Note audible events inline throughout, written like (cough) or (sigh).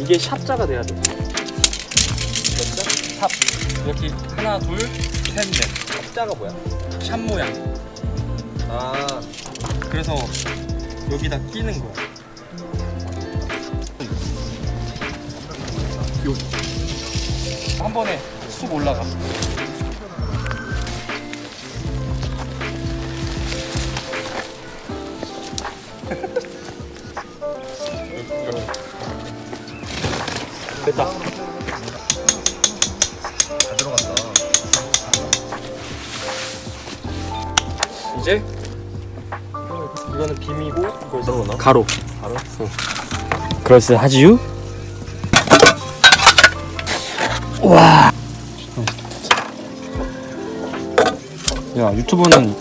이게 샵자가 돼야 돼. 탑 이렇게 하나 둘 셋 넷. 샵자가 뭐야? 샵 모양. 아, 그래서 여기다 끼는 거야 한 번에 쑥 올라가 (laughs) 됐다. 다 들어간다 이제 이거는 빔이고 이걸 넣어. 가로. 바로. 그럴싸 하지유. 와. 야 유튜버는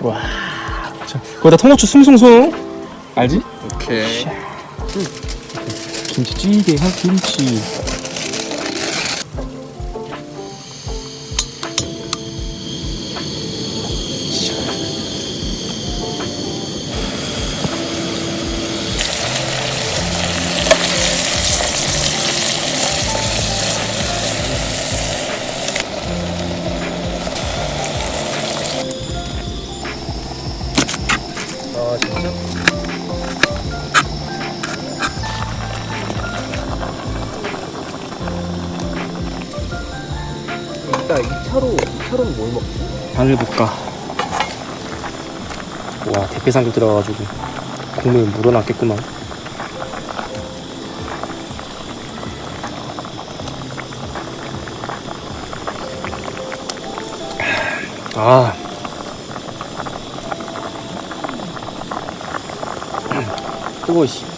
와. 자, 거기다 통후추 숭숭숭. 알지? 오케이 김치찌개 한 김치. 이따 2차로, 2차로는 뭘 먹지? 마늘 볶아. 와 대패삼겹 들어가가지고 국물 물어났겠구만. 아. (clears throat) 뜨거워 씨.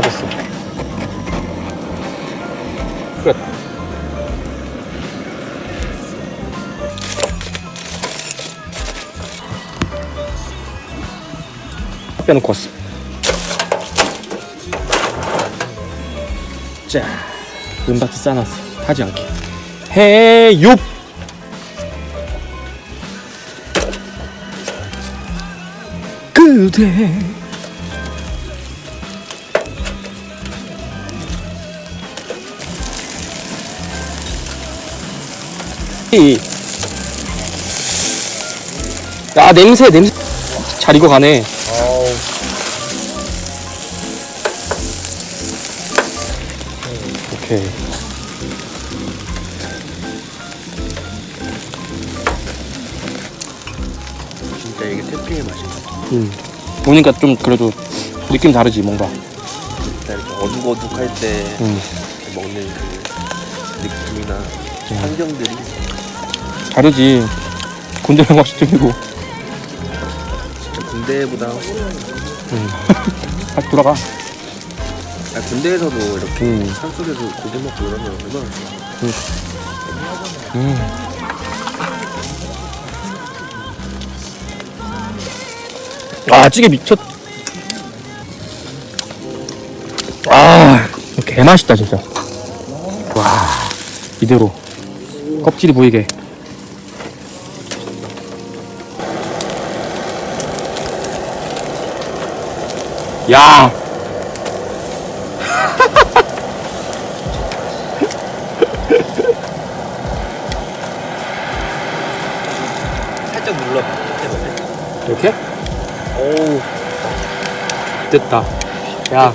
됐어. 끝. 빼놓고 왔어. 자, 은바트 싸놨어. 타지 않게. 해육! 그대. 이- 야 냄새 냄새 잘 익어가네. 오케이 진짜 이게 태핑의 맛인가? 음. 보니까 좀 그래도 느낌 다르지 뭔가 진짜 이렇게 어둑어둑할 때 음. 먹는 그 느낌이나 환경들이 다르지 군대랑 맛있적이고 진짜 군대보다. 아, 돌아가 아, 군대에서도 이렇게 음. 산속에서 고기 먹고 이러면 얼마나 좋아. 음. 아 찌개 미쳤 아 개맛있다 진짜 와 이대로 껍질이 보이게 야 살짝 눌러. 이렇게? 오 됐다 야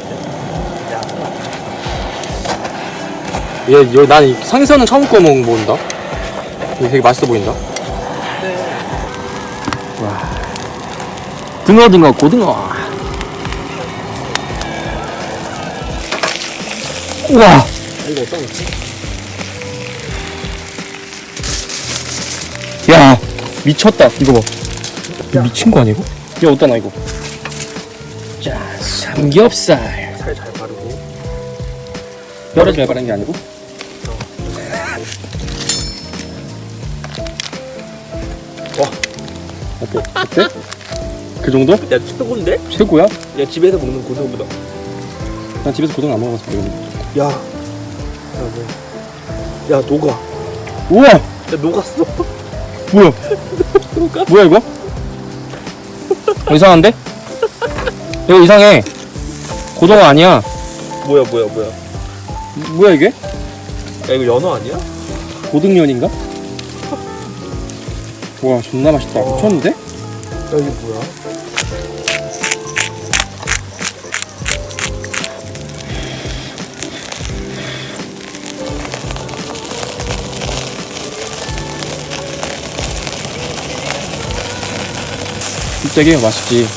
얘, 얘, 난 생선은 처음 구워 먹어본다. 이게 되게 맛있어 보인다. 와. 등어, 등어, 고등어. 우와. 이거 어떤 거지? 야, 미쳤다. 이거 봐. 이거 미친 거 아니고? 이거 어떠나, 이거? 자, 삼겹살. 살 잘 바르고. 뼈를 잘 바른 게 아니고? 와. 어때? 어때? 그 정도? 야 최고인데? 최고야? 야 집에서 먹는 고등어보다. 난 집에서 고등 안 먹어서 모르겠네. 야. 야 뭐. 야 녹아. 우와! 야 녹았어. 뭐야? (laughs) 뭐야 이거? 이상한데? 이거 이상해. 고등어 아니야. 뭐야 뭐야 뭐야. 뭐야 이게? 야 이거 연어 아니야? 고등면인가? (laughs) 와 존나 맛있다. 미쳤는데? 야 이게 뭐야? 되게 맛있지.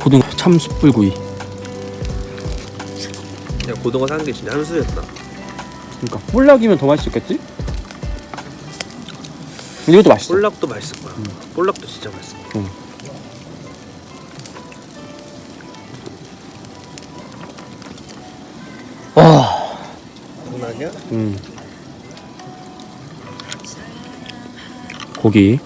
고등어 참 숯불구이. 야 고등어 사는 게 진짜 한수였다. 그러니까 뿔락이면 더 맛있었겠지? 근데 이것도 맛있어. 볼락도 맛있을 거야. 볼락도 진짜 맛있을 거 아니야? 음. 고기.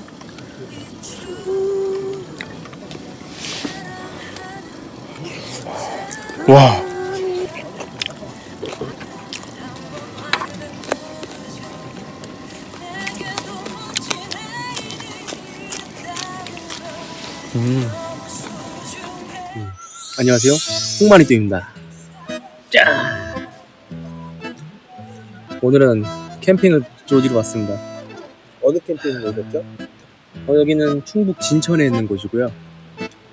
와. 음. 음. 안녕하세요. 홍마니또입니다. 오늘은 캠핑을 조지러 왔습니다. 어느 캠핑 오셨죠? 어, 여기는 충북 진천에 있는 곳이고요.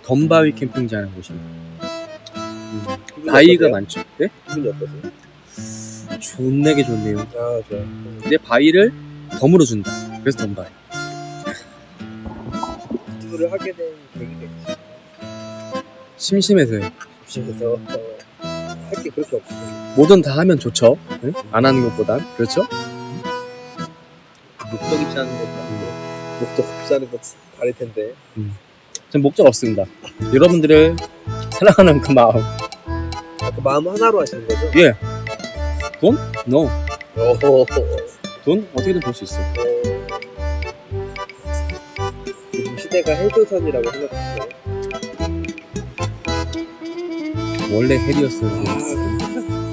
덤바위 캠핑장이라는 곳입니다. 음, 바위가 많죠. 네? 기분이 어떠세요? 존나게 좋네요. 아 좋아. 근데 바위를 덤으로 준다. 그래서 덤바위. 유튜브를 하게 된 계기가 있어요. 심심해서요. 집에서 할게 그렇게 없어요. 뭐든 다 하면 좋죠. 네? 안 하는 것보단. 그렇죠? 목적 입사하는 것도 아니고 목적 입사하는 것 다를 텐데. 전 목적 없습니다. 여러분들을 사랑하는 그 마음. 아, 그 마음 하나로 하시는 거죠? 예. 돈? No. 오호. 돈 어떻게든 벌 수 있어. 요즘 시대가 헬조선이라고 생각했어요. 원래 헬이었어요.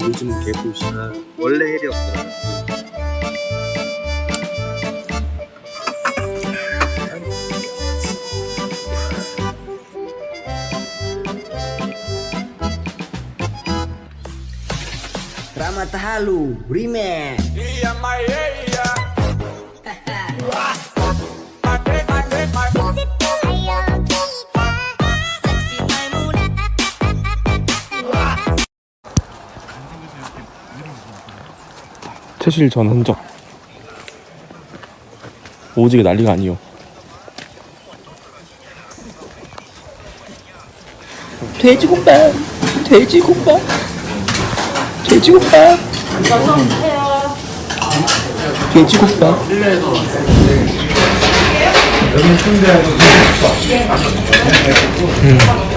요즘은 개뿔씨. 아, 원래 헬이었구나. Ramat Halu Remix 사실 전 흔적. 오지게 난리가 아니요 돼지국밥 돼지국밥 돼지국밥. 돼지국밥. 음.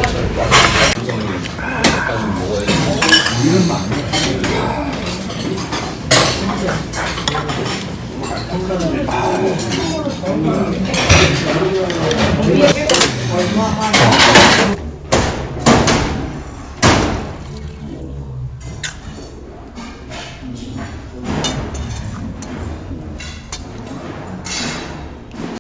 얼마